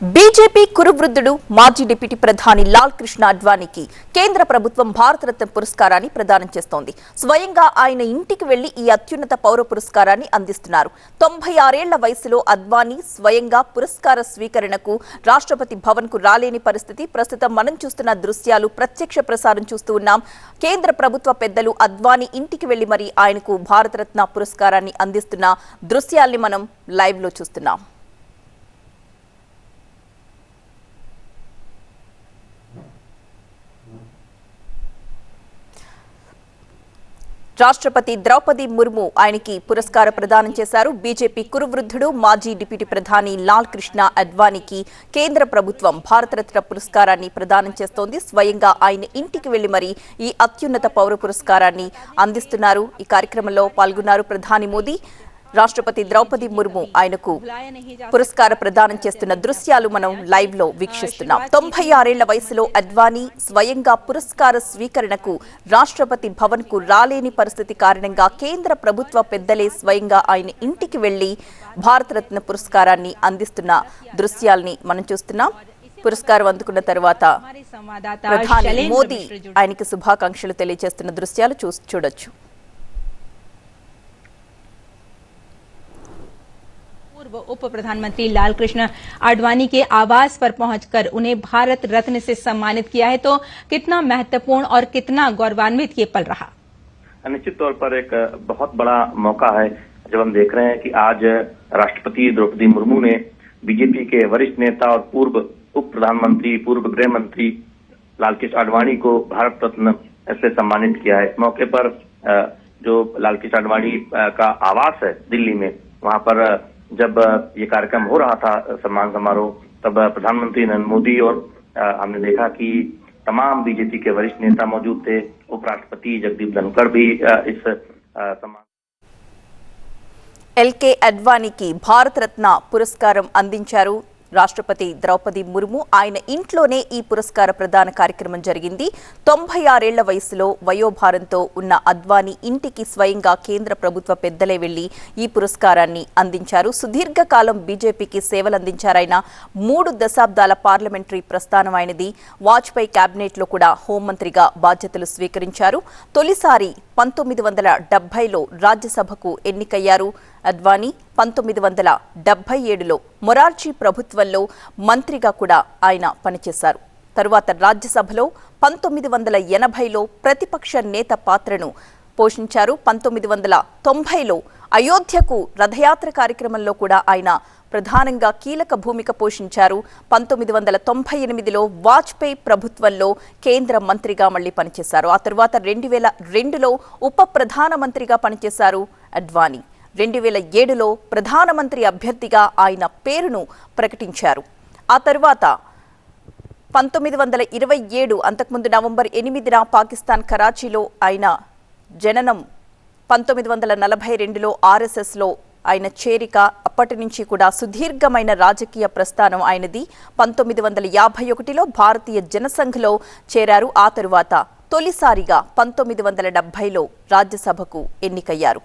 BJP కురువృద్ధుడు మాజీ deputy ప్రధాని లాల్ కృష్ణ అడ్వాణీకి కేంద్ర ప్రభుత్వం భారతరత్న పురస్కారాన్ని ప్రదానం చేస్తోంది. స్వయంగా ఆయన ఇంటికి వెళ్ళి ఈ అత్యున్నత పౌర పురస్కారాన్ని అందిస్తున్నారు. తొంభై ఆరేళ్ళ వయసులో అద్వానీ స్వయంగా పురస్కార స్వీకరణకు రాష్ట్రపతి భవన్కు రాలేని పరిస్థితి ప్రస్తుతం మనం చూస్తున్న దృశ్యాలు ప్రత్యక్ష ప్రసారం చూస్తూ ఉన్నాం. కేంద్ర ప్రభుత్వ పెద్దలు అద్వానీ ఇంటికి వెళ్ళి మరి ఆయనకు భారతరత్న పురస్కారాన్ని అందిస్తున్న దృశ్యాల్ని మనం లైవ్లో చూస్తున్నాం. రాష్ట్రపతి ద్రౌపది ముర్ము ఆయనకి పురస్కార ప్రదానం చేశారు. బీజేపీ కురువృద్ధుడు మాజీ డిప్యూటీ ప్రధాని లాల్ కృష్ణ అద్వానీకి కేంద్ర ప్రభుత్వం భారతరత్న పురస్కారాన్ని ప్రదానం చేస్తోంది. స్వయంగా ఆయన ఇంటికి వెళ్ళి మరీ ఈ అత్యున్నత పౌర పురస్కారాన్ని అందిస్తున్నారు. ఈ కార్యక్రమంలో పాల్గొన్నారు ప్రధాని మోదీ. రాష్ట్రపతి ద్రౌపది ముర్ము ఆయనకు పురస్కార ప్రదానం చేస్తున్న దృశ్యాలు మనం లైవ్లో వీక్షిస్తున్నాం. తొంభై ఆరేళ్ళ వయసులో అద్వానీ స్వయంగా పురస్కార స్వీకరణకు రాష్ట్రపతి భవన్కు రాలేని పరిస్థితి కారణంగా కేంద్ర ప్రభుత్వ పెద్దలే స్వయంగా ఆయన ఇంటికి వెళ్ళి భారతరత్న పురస్కారాన్ని అందిస్తున్న దృశ్యాల్ని మనం చూస్తున్నాం. పురస్కారం అందుకున్న తర్వాత ప్రధాని మోదీ ఆయనకి శుభాకాంక్షలు తెలియజేస్తున్న దృశ్యాలు చూ చూడొచ్చు. पूर्व उप प्रधानमंत्री लाल कृष्ण आडवाणी के आवास पर पहुंचकर उन्हें भारत रत्न से सम्मानित किया है। तो कितना महत्वपूर्ण और कितना गौरवान्वित ये पल रहा? निश्चित तौर पर एक बहुत बड़ा मौका है, जब हम देख रहे हैं कि आज राष्ट्रपति द्रौपदी मुर्मू ने बीजेपी के वरिष्ठ नेता और पूर्व उप प्रधानमंत्री, पूर्व गृह मंत्री लालकृष्ण आडवाणी को भारत रत्न से सम्मानित किया है। इस मौके पर जो लालकृष्ण आडवाणी का आवास है दिल्ली में, वहाँ पर जब अ, ये कार्यक्रम हो रहा था अ, सम्मान समारोह तब अ, प्रधानमंत्री नरेंद्र मोदी और अ, हमने देखा कि तमाम बीजेपी के वरिष्ठ नेता मौजूद थे उपराष्ट्रपति जगदीप धनखड़ भी अ, इस अ, सम्मान ఎల్కే అడ్వానీకి భారతరత్న పురస్కారం అందించారు రాష్ట్రపతి ద్రౌపది ముర్ము ఆయన ఇంట్లోనే ఈ పురస్కార ప్రదాన కార్యక్రమం జరిగింది. తొంభై ఆరేళ్ళ వయసులో వయోభారంతో ఉన్న అద్వానీ ఇంటికి స్వయంగా కేంద్ర ప్రభుత్వ పెద్దలే వెళ్ళి ఈ పురస్కారాన్ని అందించారు. సుదీర్ఘకాలం బీజేపీకి సేవలందించారాయన మూడు దశాబ్దాల పార్లమెంటరీ ప్రస్థానం ఆయనది. వాజ్పేయి కేబినెట్లో కూడా హోంమంత్రిగా బాధ్యతలు స్వీకరించారు. తొలిసారి పంతొమ్మిది వందల డెబ్బైలో రాజ్యసభకు ఎన్నికయ్యారు. అద్వానీ పంతొమ్మిది వందల డెబ్బై ఏడులో మొరార్జీ ప్రభుత్వంలో మంత్రిగా కూడా ఆయన పనిచేశారు. తరువాత రాజ్యసభలో పంతొమ్మిది వందల ఎనభైలో ప్రతిపక్ష నేత పాత్రను పోషించారు. పంతొమ్మిది వందల తొంభైలో అయోధ్యకు రథయాత్ర కార్యక్రమంలో కూడా ఆయన ప్రధానంగా కీలక భూమిక పోషించారు. పంతొమ్మిది వందల తొంభై ఎనిమిదిలో వాజ్పేయి ప్రభుత్వంలో కేంద్ర మంత్రిగా మళ్ళీ పనిచేశారు. ఆ తరువాత రెండు వేల రెండులో ఉప ప్రధానమంత్రిగా పనిచేశారు అడ్వానీ రెండు వేల ఏడులో ప్రధానమంత్రి అభ్యర్థిగా ఆయన పేరును ప్రకటించారు. ఆ తరువాత పంతొమ్మిది వందల ఇరవై ఏడు అంతకుముందు నవంబర్ ఎనిమిదిన పాకిస్తాన్ కరాచీలో ఆయన జననం పంతొమ్మిది వందల నలభై రెండులో ఆర్ఎస్ఎస్లో ఆయన చేరిక అప్పటి నుంచి కూడా సుదీర్ఘమైన రాజకీయ ప్రస్థానం ఆయనది. పంతొమ్మిది వందల యాభై ఒకటిలో భారతీయ జనసంఘ్లో చేరారు. ఆ తరువాత తొలిసారిగా పంతొమ్మిది వందల డెబ్బైలో రాజ్యసభకు ఎన్నికయ్యారు.